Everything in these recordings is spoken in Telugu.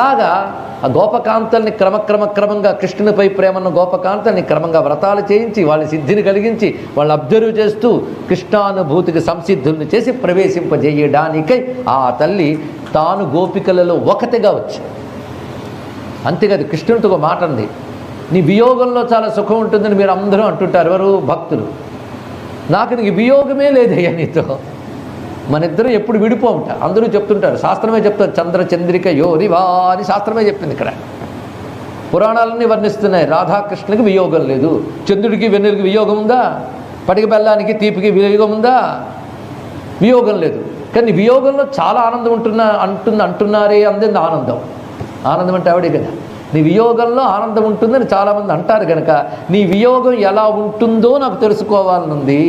అలాగా ఆ గోపకాంతల్ని క్రమక్రమక్రమంగా కృష్ణునిపై ప్రేమను గోపకాంతల్ని క్రమంగా వ్రతాలు చేయించి వాళ్ళ సిద్ధిని కలిగించి వాళ్ళు అబ్జర్వ్ చేస్తూ కృష్ణానుభూతికి సంసిద్ధుల్ని చేసి ప్రవేశింపజేయడానికై ఆ తల్లి తాను గోపికలలో ఒకటిగా వచ్చి అంతేకాదు కృష్ణునితో ఒక మాట ఉంది నీ వియోగంలో చాలా సుఖం ఉంటుందని మీరు అందరూ అంటుంటారు. ఎవరు? భక్తులు. నాకు నీకు వియోగమే లేదయ్యా నీతో. మన ఇద్దరం ఎప్పుడు విడిపోవుట అందరూ చెప్తుంటారు శాస్త్రమే చెప్తారు చంద్ర చంద్రిక యోరివా అని శాస్త్రమే చెప్పింది ఇక్కడ. పురాణాలన్నీ వర్ణిస్తున్నాయి రాధాకృష్ణునికి వియోగం లేదు. చంద్రుడికి వెన్నెలకి వియోగం ఉందా? పటిక బెల్లానికి తీపికి వియోగం ఉందా? వియోగం లేదు. కానీ వియోగంలో చాలా ఆనందం ఉంటున్నా అంటుంది అంటున్నారే అందింది ఆనందం. ఆనందం అంటే ఆవిడే కదా. నీ వియోగంలో ఆనందం ఉంటుందని చాలామంది అంటారు కనుక నీ వియోగం ఎలా ఉంటుందో నాకు తెలుసుకోవాలనుంది.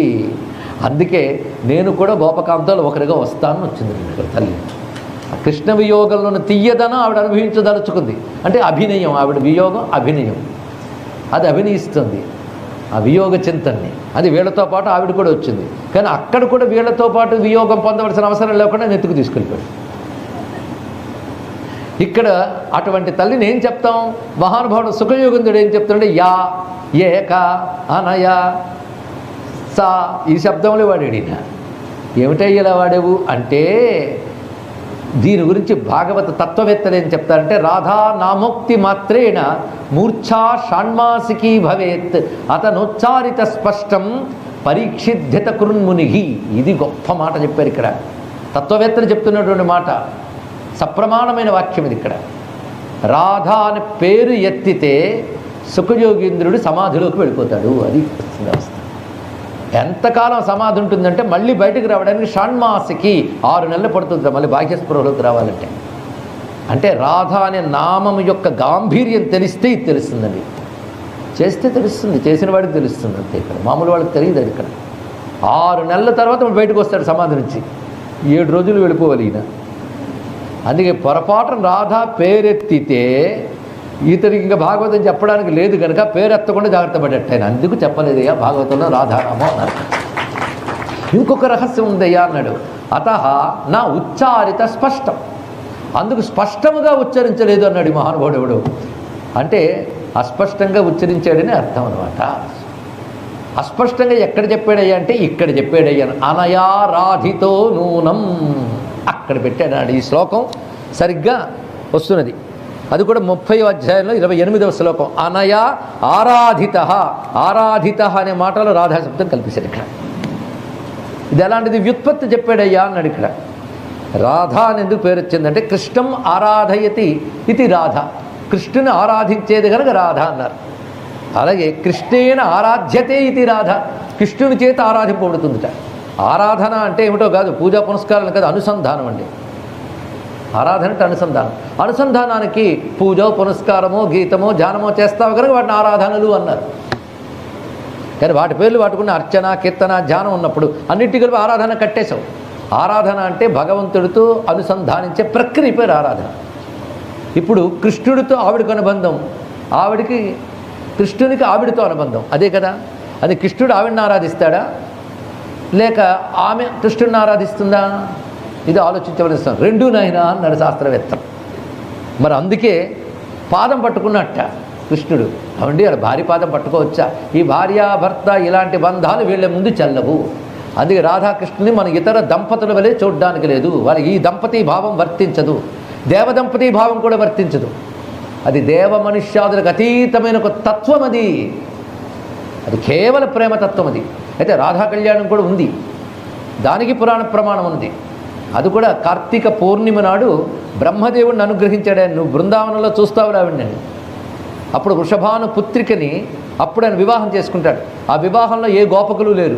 అందుకే నేను కూడా గోపకాంతాలు ఒకరిగా వస్తానని వచ్చింది ఇక్కడ తల్లి. ఆ కృష్ణ వియోగంలోని తీయదనం ఆవిడ అనుభవించదలుచుకుంది. అంటే అభినయం ఆవిడ వియోగం అభినయం. అది అభినయిస్తుంది. ఆ వియోగ చింతన్ని. అది వీళ్ళతో పాటు ఆవిడ కూడా వచ్చింది. కానీ అక్కడ కూడా వీళ్ళతో పాటు వియోగం పొందవలసిన అవసరం లేకుండా నెత్తుకు తీసుకెళ్ళిపోయాడు ఇక్కడ అటువంటి తల్లిని ఏం చెప్తాం? మహానుభావుడు సుఖయోగందుడు ఏం చెప్తాడంటే యా ఏక అనయ సా ఈ శబ్దంలో వాడాడు ఈయన ఏమిటయ్యలా వాడేవు? అంటే దీని గురించి భాగవత తత్వవేత్తలు ఏం చెప్తారంటే రాధా నామోక్తి మాత్రేణ మూర్ఛా షాణ్మాసికీ భవేత్. అతనుచ్చారిత స్పష్టం పరీక్షిద్ధిత కృన్మునిహి ఇది గొప్ప మాట చెప్పారు ఇక్కడ. తత్వవేత్తలు చెప్తున్నటువంటి మాట సప్రమాణమైన వాక్యం ఇది ఇక్కడ. రాధా అని పేరు ఎత్తితే సుఖయోగీంద్రుడు సమాధిలోకి వెళ్ళిపోతాడు. అది వస్తుంది అవస్థ ఎంతకాలం సమాధి ఉంటుందంటే మళ్ళీ బయటకు రావడానికి షణ్మాసికి ఆరు నెలలు పడుతుంది. మళ్ళీ బాహ్యస్పృహలోకి రావాలంటే. అంటే రాధ అనే నామం యొక్క గాంభీర్యం తెలిస్తే ఇది తెలుస్తుందండి. చేస్తే తెలుస్తుంది. చేసిన వాడికి తెలుస్తుంది అంతే ఇక్కడ. మామూలు వాళ్ళకి తెలియదు అది ఇక్కడ. ఆరు నెలల తర్వాత బయటకు వస్తాడు సమాధి నుంచి. ఏడు రోజులు వెళ్ళిపోవాలి ఈయన. అందుకే పొరపాటున రాధ పేరెత్తితే ఇతనికి ఇంకా భాగవతం చెప్పడానికి లేదు కనుక పేరెత్తకుండా జాగ్రత్త పడేట్టు. ఆయన అందుకు చెప్పలేదయ్యా భాగవతంలో రాధారామో అన్నారు. ఇంకొక రహస్యం ఉందయ్యా అన్నాడు. అత నా ఉచ్చారిత స్పష్టం. అందుకు స్పష్టముగా ఉచ్చరించలేదు అన్నాడు మహానుభావుడు ఎవడు? అంటే అస్పష్టంగా ఉచ్చరించాడని అర్థం అనమాట అస్పష్టంగా ఎక్కడ చెప్పాడయ్యా అంటే ఇక్కడ చెప్పాడయ్యా. అనయా రాధితో నూనం. అక్కడ పెట్టాడు ఈ శ్లోకం సరిగ్గా వస్తున్నది. అది కూడా ముప్పై అధ్యాయంలో ఇరవై ఎనిమిదవ శ్లోకం. అనయా ఆరాధిత. ఆరాధిత అనే మాటలో రాధా శబ్దం కల్పించాడు ఇక్కడ. ఇది ఎలాంటిది? వ్యుత్పత్తి చెప్పాడయ్యా అన్నాడు ఇక్కడ. రాధ అని ఎందుకు పేరు వచ్చిందంటే కృష్ణం ఆరాధయతి ఇది రాధ. కృష్ణుని ఆరాధించేది కనుక రాధ అన్నారు. అలాగే కృష్ణేన ఆరాధ్యతే ఇది రాధ. కృష్ణుని చేత ఆరాధింపబడుతుందిట. ఆరాధన అంటే ఏమిటో కాదు పూజా పునస్కారాలు కాదు అనుసంధానం అండి. ఆరాధన అంటే అనుసంధానం. అనుసంధానానికి పూజ పునస్కారమో గీతమో ధ్యానమో చేస్తావు కనుక వాటిని ఆరాధనలు అన్నారు. కానీ వాటి పేర్లు వాటికున్న అర్చన కీర్తన ధ్యానం ఉన్నప్పుడు అన్నిటి కలిపి ఆరాధన కట్టేశావు. ఆరాధన అంటే భగవంతుడితో అనుసంధానించే ప్రక్రియ పేరు ఆరాధన. ఇప్పుడు కృష్ణుడితో ఆవిడకు అనుబంధం ఆవిడికి కృష్ణునికి ఆవిడతో అనుబంధం. అదే కదా? అది కృష్ణుడు ఆవిడని ఆరాధిస్తాడా? లేక ఆమె కృష్ణుడిని ఆరాధిస్తుందా? ఇది ఆలోచించవలసిన రెండు నాయనా అన్నాడు శాస్త్రవేత్త. మరి అందుకే పాదం పట్టుకున్నట్ట కృష్ణుడు. అవండి అలా భార్య పాదం పట్టుకోవచ్చా? ఈ భార్యాభర్త ఇలాంటి బంధాలు వీళ్ళ ముందు చెల్లవు. అందుకే రాధాకృష్ణుని మన ఇతర దంపతుల వలె చూడడానికి లేదు. వాళ్ళకి ఈ దంపతి భావం వర్తించదు. దేవదంపతి భావం కూడా వర్తించదు. అది దేవ మనుష్యాదులకు అతీతమైన ఒక తత్వం అది. అది కేవల ప్రేమతత్వం అది. అయితే రాధా కళ్యాణం కూడా ఉంది. దానికి పురాణ ప్రమాణం ఉంది. అది కూడా కార్తీక పౌర్ణిమ నాడు బ్రహ్మదేవుడిని అనుగ్రహించాడు. ఆయన నువ్వు బృందావనంలో చూస్తావు రావిండి అప్పుడు వృషభాను పుత్రికని అప్పుడు ఆయన వివాహం చేసుకుంటాడు. ఆ వివాహంలో ఏ గోపకులు లేరు.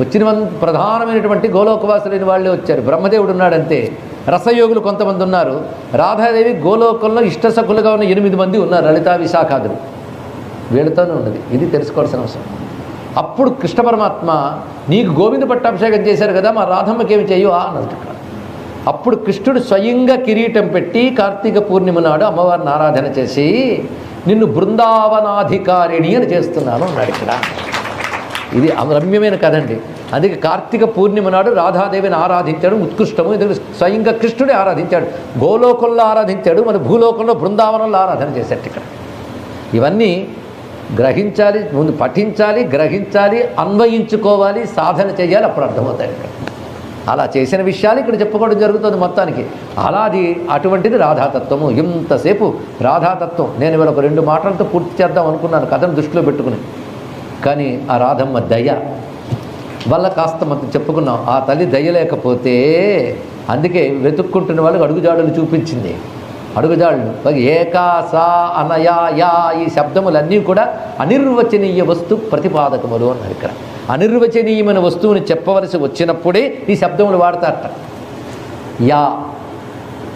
వచ్చిన ప్రధానమైనటువంటి గోలోకవాసులైన వాళ్ళే వచ్చారు. బ్రహ్మదేవుడు ఉన్నాడంతే. రసయోగులు కొంతమంది ఉన్నారు. రాధాదేవి గోలోకంలో ఇష్టసకులుగా ఉన్న ఎనిమిది మంది ఉన్నారు. లలితా విశాఖాదులు వీళ్ళతోనే ఉన్నది. ఇది తెలుసుకోవాల్సిన అవసరం. అప్పుడు కృష్ణ పరమాత్మ నీకు గోవింద పట్టాభిషేకం చేశారు కదా మా రాధమ్మకి ఏమి చేయు అన్నది అప్పుడు కృష్ణుడు స్వయంగా కిరీటం పెట్టి కార్తీక పూర్ణిమ నాడు అమ్మవారిని ఆరాధన చేసి నిన్ను బృందావనాధికారిణి అని చేస్తున్నాను అన్నాడు ఇక్కడ. ఇది రమ్యమైన కథ అండి అందుకే కార్తీక పూర్ణిమ నాడు రాధాదేవిని ఆరాధించాడు ఉత్కృష్టము. ఎందుకంటే స్వయంగా కృష్ణుడే ఆరాధించాడు. గోలోకంలో ఆరాధించాడు మన భూలోకంలో బృందావనంలో ఆరాధన చేశాడు ఇక్కడ. ఇవన్నీ గ్రహించాలి ముందు పఠించాలి గ్రహించాలి అన్వయించుకోవాలి సాధన చేయాలి అప్పుడు అర్థమవుతాయి అలా చేసిన విషయాలు ఇక్కడ చెప్పుకోవడం జరుగుతుంది మొత్తానికి. అలా అది అటువంటిది రాధాతత్వము. ఇంతసేపు రాధాతత్వం. నేను ఇవాళ ఒక రెండు మాటలతో పూర్తి చేద్దాం అనుకున్నాను కథను దృష్టిలో పెట్టుకుని. కానీ ఆ రాధమ్మ దయ వల్ల కాస్త మనం చెప్పుకున్నాం. ఆ తల్లి దయ లేకపోతే అందుకే వెతుక్కుంటున్న వాళ్ళకి అడుగుజాడులు చూపించింది. అడుగుదాళ్ళు ఏకా సా అనయా యా ఈ శబ్దములన్నీ కూడా అనిర్వచనీయ వస్తు ప్రతిపాదకములు అన్నారు ఇక్కడ అనిర్వచనీయమైన వస్తువుని చెప్పవలసి వచ్చినప్పుడే ఈ శబ్దములు వాడతారట. యా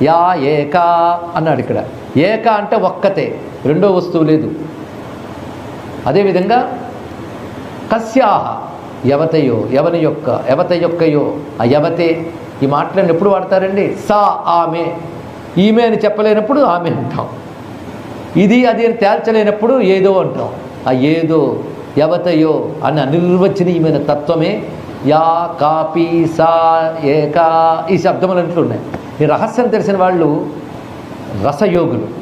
యా ఏకా అన్నాడు ఇక్కడ. ఏక అంటే ఒక్కతే రెండో వస్తువు లేదు. అదేవిధంగా కస్యాహ యవతయో యవని యొక్క యవత యొక్కయో ఆ యవతే ఈ మాటలను ఎప్పుడు వాడతారండి? సా ఆమె ఈమె అని చెప్పలేనప్పుడు ఆమె అంటాం. ఇది అది అని తేల్చలేనప్పుడు ఏదో అంటాం. ఆ ఏదో యవతయో అని అనిర్వచనీయమైన తత్వమే యా కాపీ సా ఏకా ఈ శబ్దములు అంటున్నాయి ఈ రహస్యం తెలిసిన వాళ్ళు రసయోగులు.